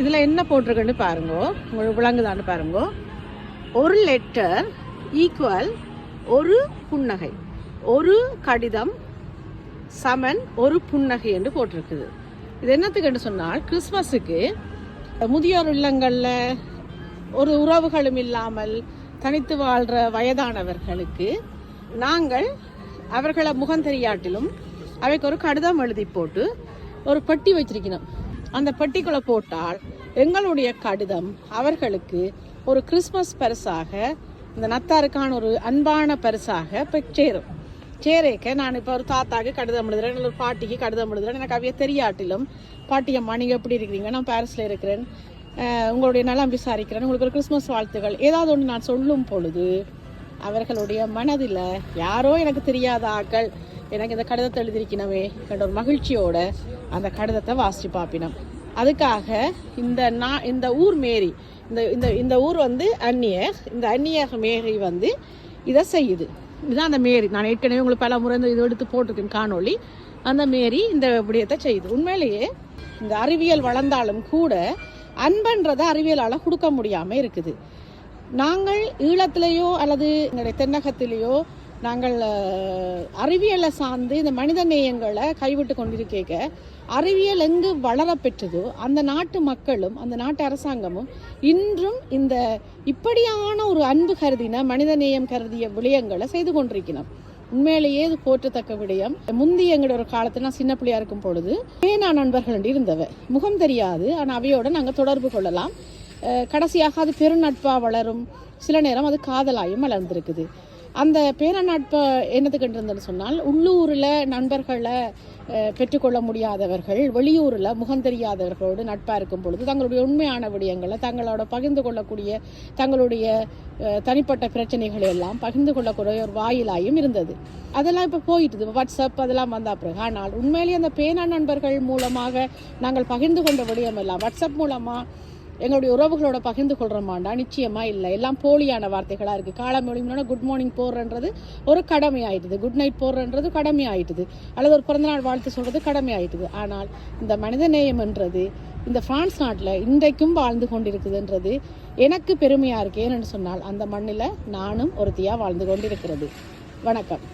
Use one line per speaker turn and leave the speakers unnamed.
இதில் என்ன போட்டிருக்குன்னு பாருங்கோ. உங்களுக்கு விளங்குதான்னு பாருங்க. ஒரு லெட்டர் ஈக்குவல் ஒரு புன்னகை. ஒரு கடிதம் சமன் ஒரு புன்னகை என்று போட்டிருக்குது. இது என்னத்துக்குன்னு சொன்னால் கிறிஸ்மஸுக்கு முதியோர் இல்லங்களில் ஒரு உறவுகளும் இல்லாமல் தனித்து வாழ்கிற வயதானவர்களுக்கு நாங்கள் அவர்களை முகம் தெரியாட்டிலும் அவைக்கு ஒரு கடிதம் எழுதி போட்டு ஒரு பெட்டி வச்சிருக்கணும். அந்த பெட்டிக்குள்ளே போட்டால் எங்களுடைய கடிதம் அவர்களுக்கு ஒரு கிறிஸ்மஸ் பரிசாக இந்த நத்தாருக்கான ஒரு அன்பான பரிசாக போய் சேரும். சேரேக்க நான் இப்போ ஒரு தாத்தாக்கு கடிதம் எழுதுறேன் இல்லை ஒரு பாட்டிக்கு கடிதம் எழுதுறேன். எனக்கு அவைய தெரியாட்டிலும் பாட்டியம்மா நீங்கள் எப்படி இருக்கிறீங்க? நான் பாரிஸில் இருக்கிறேன். உங்களுடைய நலம் விசாரிக்கிறேன். உங்களுக்கு ஒரு கிறிஸ்மஸ் வாழ்த்துக்கள். ஏதாவது ஒன்று நான் சொல்லும் பொழுது அவர்களுடைய மனதில் யாரோ எனக்கு தெரியாத ஆக்கள் எனக்கு இந்த கடிதத்தை எழுதியிருக்கணவே என்ற ஒரு மகிழ்ச்சியோட அந்த கடிதத்தை வாசித்து பார்ப்பினோம். அதுக்காக இந்த நான் இந்த ஊர் மேரி இந்த இந்த இந்த ஊர் வந்து அந்நியர் இந்த அந்நியர் மேரி வந்து இதை செய்யுது. இதுதான் அந்த மேரி. நான் ஏற்கனவே உங்களுக்கு பல முறை இந்த இது எடுத்து போட்டிருக்கேன் காணொளி. அந்த மேரி இந்த விடயத்தை செய்யுது. உண்மையிலேயே இந்த அறிவியல் வளர்ந்தாலும் கூட அன்பன்றதை அறிவியலால் கொடுக்க முடியாமல் இருக்குது. நாங்கள் ஈழத்திலேயோ அல்லது எங்களுடைய தென்னகத்திலேயோ நாங்கள் அறிவியலை சார்ந்து இந்த மனித நேயங்களை கைவிட்டு கொண்டிருக்கேக்க அறிவியல் எங்கு வளரப்பெற்றதோ அந்த நாட்டு மக்களும் அந்த நாட்டு அரசாங்கமும் இன்றும் இந்த இப்படியான ஒரு அன்பு கருதின மனித நேயம் கருதிய விடயங்களை செய்து கொண்டிருக்கிறோம் உண்மையிலேயே இது போற்றத்தக்க விடயம். முந்தி எங்களோட ஒரு காலத்துல நான் சின்ன பிள்ளையா இருக்கும் பொழுது பேனா நண்பர்கள் இருந்தவ முகம் தெரியாது ஆனால் அவையோட நாங்கள் தொடர்பு கொள்ளலாம். கடைசியாக அது பெருநட்பாக வளரும். சில நேரம் அது காதலாயும் வளர்ந்துருக்குது. அந்த பேரநட்பை என்னத்துக்கு சொன்னால் உள்ளூரில் நண்பர்களை பெற்றுக்கொள்ள முடியாதவர்கள் வெளியூரில் முகம் தெரியாதவர்களோடு நட்பாக இருக்கும் பொழுது தங்களுடைய உண்மையான விடயங்களை தங்களோட பகிர்ந்து கொள்ளக்கூடிய தங்களுடைய தனிப்பட்ட பிரச்சனைகளை எல்லாம் பகிர்ந்து கொள்ளக்கூடிய ஒரு வாயிலாயும் இருந்தது. அதெல்லாம் இப்போ போயிட்டுது வாட்ஸ்அப் அதெல்லாம் வந்த பிறகு. ஆனால் உண்மையிலேயே அந்த பேனா நண்பர்கள் மூலமாக நாங்கள் பகிர்ந்து கொண்ட விடயம் எல்லாம் வாட்ஸ்அப் மூலமாக எங்களுடைய உறவுகளோட பகிர்ந்து கொள்கிறோமாண்டா நிச்சயமாக இல்லை. எல்லாம் போலியான வார்த்தைகளாக இருக்குது காலம் ஒளிமுன்னா குட் மார்னிங் போடுறன்றது ஒரு கடமை ஆயிட்டுது. குட் நைட் போடுறன்றது கடமை ஆயிட்டுது. அல்லது ஒரு பிறந்தநாள் வாழ்த்து சொல்கிறது கடமை ஆயிட்டுது. ஆனால் இந்த மனித நேயம்ன்றது இந்த பிரான்ஸ் நாட்டில் இன்றைக்கும் வாழ்ந்து கொண்டிருக்குதுன்றது எனக்கு பெருமையாக இருக்கு. ஏன்னு சொன்னால் அந்த மண்ணில் நானும் ஒருத்தியாக வாழ்ந்து கொண்டிருக்கிறது. வணக்கம்.